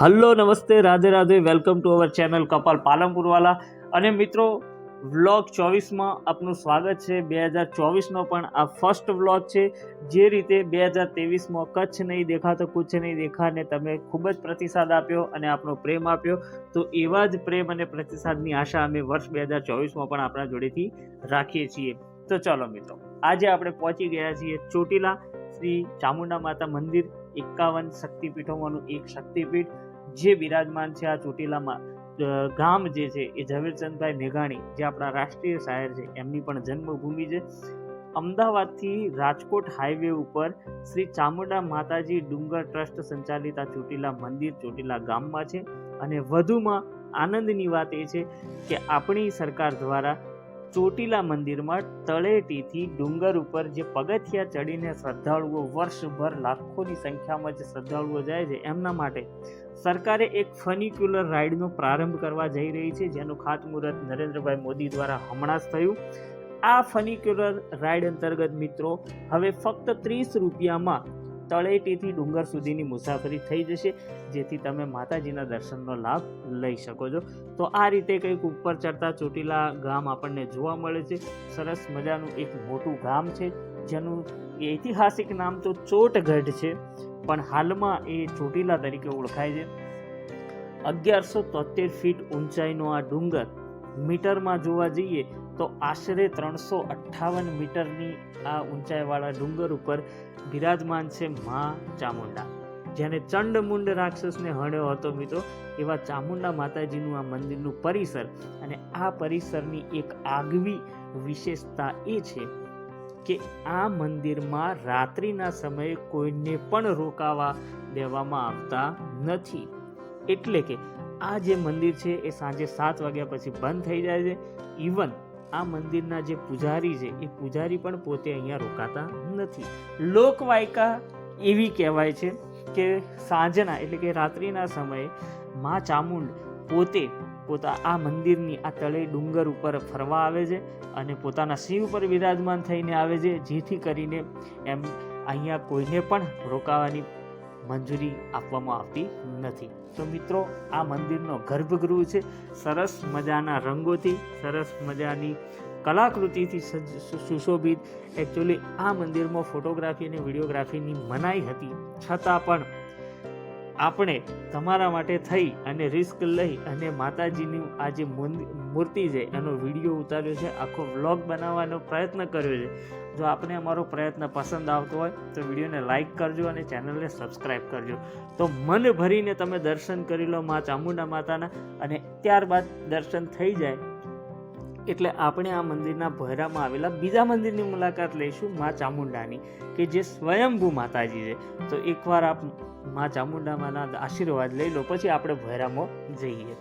Hello, નમસ્તે, Radhe Radhe, welcome to our channel Kapal પાલનપુરવાલા. અને મિત્રો, વ્લોગ ચોવીસમાં આપનું સ્વાગત છે. બે હજાર ચોવીસનો પણ આ ફર્સ્ટ વ્લોગ છે. જે રીતે બે હજાર ત્રેવીસમાં કચ્છ નહીં દેખા તો કુછ નહીં દેખા ને તમે ખૂબ જ પ્રતિસાદ આપ્યો અને આપણો પ્રેમ આપ્યો. તો એવા જ પ્રેમ અને પ્રતિસાદની આશા અમે વર્ષ બે હજાર ચોવીસમાં પણ આપણા જોડેથી રાખીએ છીએ. તો ચાલો મિત્રો, આજે આપણે પહોંચી ગયા છીએ ચોટીલા. શ્રી ચામુંડા માતા મંદિર એકાવન શક્તિપીઠોમાંનું એક શક્તિપીઠ જે બિરાજમાન છે આ ચોટીલામાં. ગામ જે છે એ ઝવેરચંદભાઈ મેઘાણી, જે આપણા રાષ્ટ્રીય શાયર છે, એમની પણ જન્મભૂમિ છે. અમદાવાદથી રાજકોટ હાઈવે ઉપર શ્રી ચામુંડા માતાજી ડુંગર ટ્રસ્ટ સંચાલિત આ ચોટીલા મંદિર ચોટીલા ગામમાં છે. અને વધુમાં આનંદની વાત એ છે કે આપણી સરકાર દ્વારા ચોટીલા મંદિરમાં તળેટીથી ડુંગર ઉપર જે પગથિયા ચડીને શ્રદ્ધાળુઓ વર્ષભર લાખોની સંખ્યામાં જે શ્રદ્ધાળુઓ જાય છે, એમના માટે સરકારે એક ફનિક્યુલર રાઇડનો પ્રારંભ કરવા જઈ રહી છે, જેનું ખાતમુહૂર્ત નરેન્દ્રભાઈ મોદી દ્વારા હમણાં જ થયું. આ ફનિક્યુલર રાઇડ અંતર્ગત મિત્રો, હવે ફક્ત ત્રીસ રૂપિયામાં તળેટીથી ડુંગર સુધીની મુસાફરી થઈ જશે, જેથી તમે માતાજીના દર્શનનો લાભ લઈ શકો છો. તો આ રીતે કંઈક ઉપર ચડતા ચોટીલા ગામ આપણને જોવા મળે છે. સરસ મજાનું એક મોટું ગામ છે, જેનું ઐતિહાસિક નામ તો ચોટગઢ છે, પણ હાલમાં એ ચોટીલા તરીકે ઓળખાય છે. અગિયારસો તોતેર ફીટ ઊંચાઈનો આ ડુંગર મીટરમાં જોવા જઈએ તો આશરે ત્રણસો અઠ્ઠાવન મીટરની આ ઊંચાઈવાળા ડુંગર ઉપર બિરાજમાન છે મા ચામુંડા, જેને ચંડમુંડ રાક્ષસને હણ્યો હતો મિત્રો. એવા ચામુંડા માતાજીનું આ મંદિરનું પરિસર અને આ પરિસરની એક આગવી વિશેષતા એ છે કે આ મંદિરમાં રાત્રિના સમયે કોઈને પણ રોકાવા દેવામાં આવતા નથી. એટલે કે આ જે મંદિર છે એ સાંજે સાત વાગ્યા પછી બંધ થઈ જાય છે. ઇવન આ મંદિરના જે પૂજારી છે, એ પૂજારી પણ પોતે અહીંયા રોકાતા નથી. લોકવાયકા એવી કહેવાય છે કે સાંજના, એટલે કે રાત્રિના સમયે મા ચામુંડ પોતે પોતા આ મંદિરની આ તળે ડુંગર ઉપર ફરવા આવે છે અને પોતાના સિંહ ઉપર વિરાજમાન થઈને આવે છે, જેથી કરીને એમ અહીંયા કોઈને પણ રોકાવાની મંજૂરી આપવામાં આવતી નથી. તો મિત્રો, આ મંદિરનો ગર્ભગૃહ છે. સરસ મજાના રંગોથી, સરસ મજાની કલાકૃતિથી સુશોભિત. એકચ્યુઅલી આ મંદિરમાં ફોટોગ્રાફી અને વિડીયોગ્રાફીની મનાઈ હતી. છતાં પણ આપણે તમારા માટે થઈ અને રિસ્ક લઈ અને માતાજીની આ જે મૂર્તિ છે, એનો વીડિયો ઉતાર્યો છે, આખો વ્લોગ બનાવવાનો પ્રયત્ન કર્યો છે. જો આપને અમારો પ્રયત્ન પસંદ આવતો હોય, તો વિડીયોને લાઇક કરજો અને ચેનલને સબસ્ક્રાઈબ કરજો. તો મન ભરીને તમે દર્શન કરી લો મા ચામુંડા માતાના અને ત્યારબાદ દર્શન થઈ જાય એટલે આપણે આ મંદિરના ભોયરામાં આવેલા બીજા મંદિરની મુલાકાત લઈશું મા ચામુંડાની, કે જે સ્વયંભૂ માતાજી છે. તો એકવાર આપ મા ચામુંડામાંના આશીર્વાદ લઈ લો, પછી આપણે ભોયરામાં જઈએ.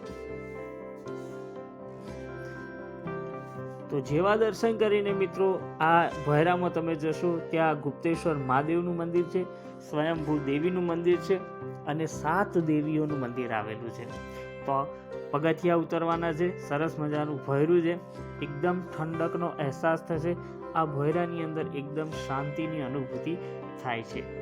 તો જેવા દર્શન કરીને મિત્રો, આ ભૈરામાં તમે જશો, ત્યાં ગુપ્તેશ્વર મહાદેવનું મંદિર છે, સ્વયંભૂ દેવીનું મંદિર છે, અને સાત દેવીઓનું મંદિર આવેલું છે. તો પગથિયા ઉતરવાના છે, સરસ મજાનું ભોયરું છે, એકદમ ઠંડકનો અહેસાસ થશે, આ ભોયરાની અંદર એકદમ શાંતિની અનુભૂતિ થાય છે.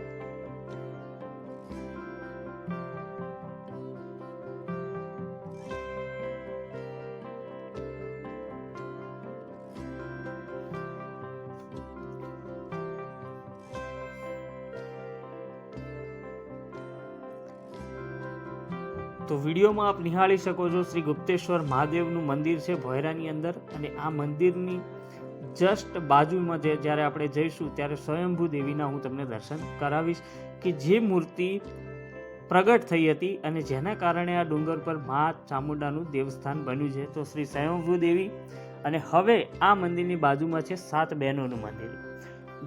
તો વિડીયોમાં આપ નિહાળી શકો છો શ્રી ગુપ્તેશ્વર મહાદેવનું મંદિર છે ભોયરાની અંદર અને આ મંદિરની જસ્ટ બાજુમાં જે જ્યારે આપણે જઈશું ત્યારે સ્વયંભૂ દેવીના હું તમને દર્શન કરાવીશ કે જે મૂર્તિ પ્રગટ થઈ હતી અને જેના કારણે આ ડુંગર પર મા ચામુંડાનું દેવસ્થાન બન્યું છે. તો શ્રી સ્વયંભૂ દેવી અને હવે આ મંદિરની બાજુમાં છે સાત બહેનોનું મંદિર.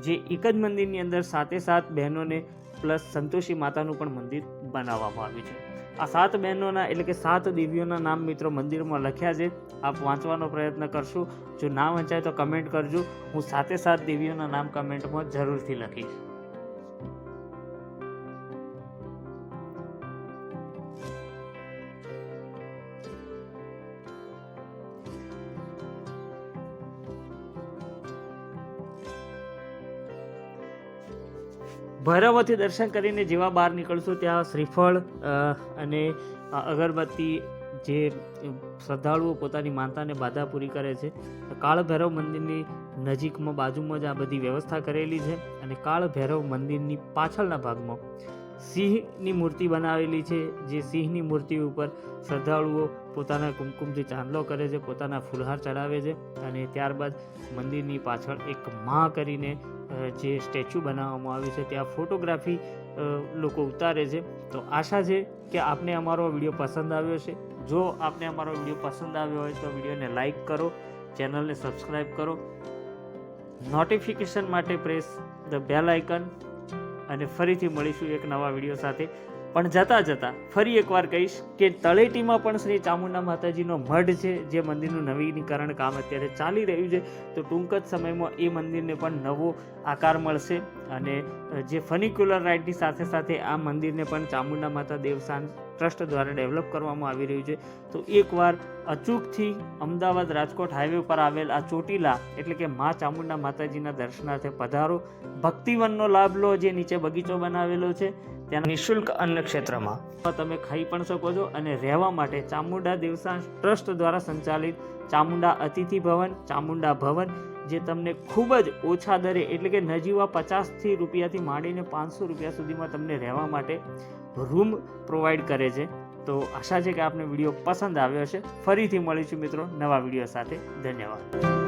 જે એક જ મંદિરની અંદર સાતે સાત બહેનોને પ્લસ સંતોષી માતાનું પણ મંદિર બનાવવામાં આવ્યું છે. આ સાત બહેનોના એટલે કે સાત દેવીઓના નામ મિત્રો મંદિરમાં લખ્યા છે. આપ વાંચવાનો પ્રયત્ન કરશું. જો ના વંચાય તો કમેન્ટ કરજો. હું સાતે સાત દેવીઓના નામ કમેન્ટમાં જરૂરથી લખીશ. ભૈરવથી દર્શન કરીને જેવા બહાર નીકળશું ત્યાં શ્રીફળ અને અગરબત્તી જે શ્રદ્ધાળુઓ પોતાની માનતાને બાધા પૂરી કરે છે. કાળ ભૈરવ મંદિરની નજીકમાં બાજુમાં જ આ બધી વ્યવસ્થા કરેલી છે અને કાળ ભૈરવ મંદિરની પાછળના ભાગમાં સિંહની મૂર્તિ બનાવેલી છે, જે સિંહની મૂર્તિ ઉપર શ્રદ્ધાળુઓ પોતાના કુમકુમથી ચાંદલો કરે છે, પોતાના ફૂલહાર ચડાવે છે અને ત્યારબાદ મંદિરની પાછળ એક મા કરીને જે સ્ટેચ્યુ બનાવવામાં આવ્યું છે, ત્યાં ફોટોગ્રાફી લોકો ઉતારે છે. તો આશા છે કે આપને અમારો વીડિયો પસંદ આવ્યો છે જો આપને અમારો વીડિયો પસંદ આવ્યો હોય તો વિડીયોને લાઈક કરો, ચેનલને સબસ્ક્રાઈબ કરો. નોટિફિકેશન માટે પ્રેસ ધ બેલ આઇકન અને ફરીથી મળીશું એક નવા વીડિયો સાથે. પણ જતાં જતાં ફરી એકવાર કહીશ કે તળેટીમાં પણ શ્રી ચામુંડા માતાજીનો મઢ છે, જે મંદિરનું નવીનીકરણ કામ અત્યારે ચાલી રહ્યું છે, તો ટૂંક જ સમયમાં એ મંદિરને પણ નવો આકાર મળશે અને જે ફનિક્યુલર રાઇડની સાથે સાથે આ મંદિરને પણ ચામુંડા માતા દેવસ્થાન ટ્રસ્ટ દ્વારા ડેવલપ કરવામાં આવી રહ્યું છે. તો એકવાર અચૂકથી અમદાવાદ રાજકોટ હાઈવે પર આવેલ આ ચોટીલા એટલે કે મા ચામુંડા માતાજીના દર્શનાર્થે પધારો. ભક્તિવનનો લાભ લો જે નીચે બગીચો બનાવેલો છે. ત્યાં નિઃશુલ્ક અન્ન ક્ષેત્રમાં. તમે ખાઈ પણ શકો છો અને રહેવા માટે ચામુંડા દેવસ્થાન ટ્રસ્ટ દ્વારા સંચાલિત ચામુંડા અતિથિ ભવન, ચામુંડા ભવન, જે તમને ખૂબ જ ઓછા દરે એટલે કે નજીવા પચાસથી રૂપિયાથી માંડીને પાંચસો રૂપિયા સુધીમાં તમને રહેવા માટે રૂમ પ્રોવાઈડ કરે છે. તો આશા છે કે આપને વીડિયો પસંદ આવ્યો હશે. ફરીથી મળીશું મિત્રો નવા વીડિયો સાથે. ધન્યવાદ.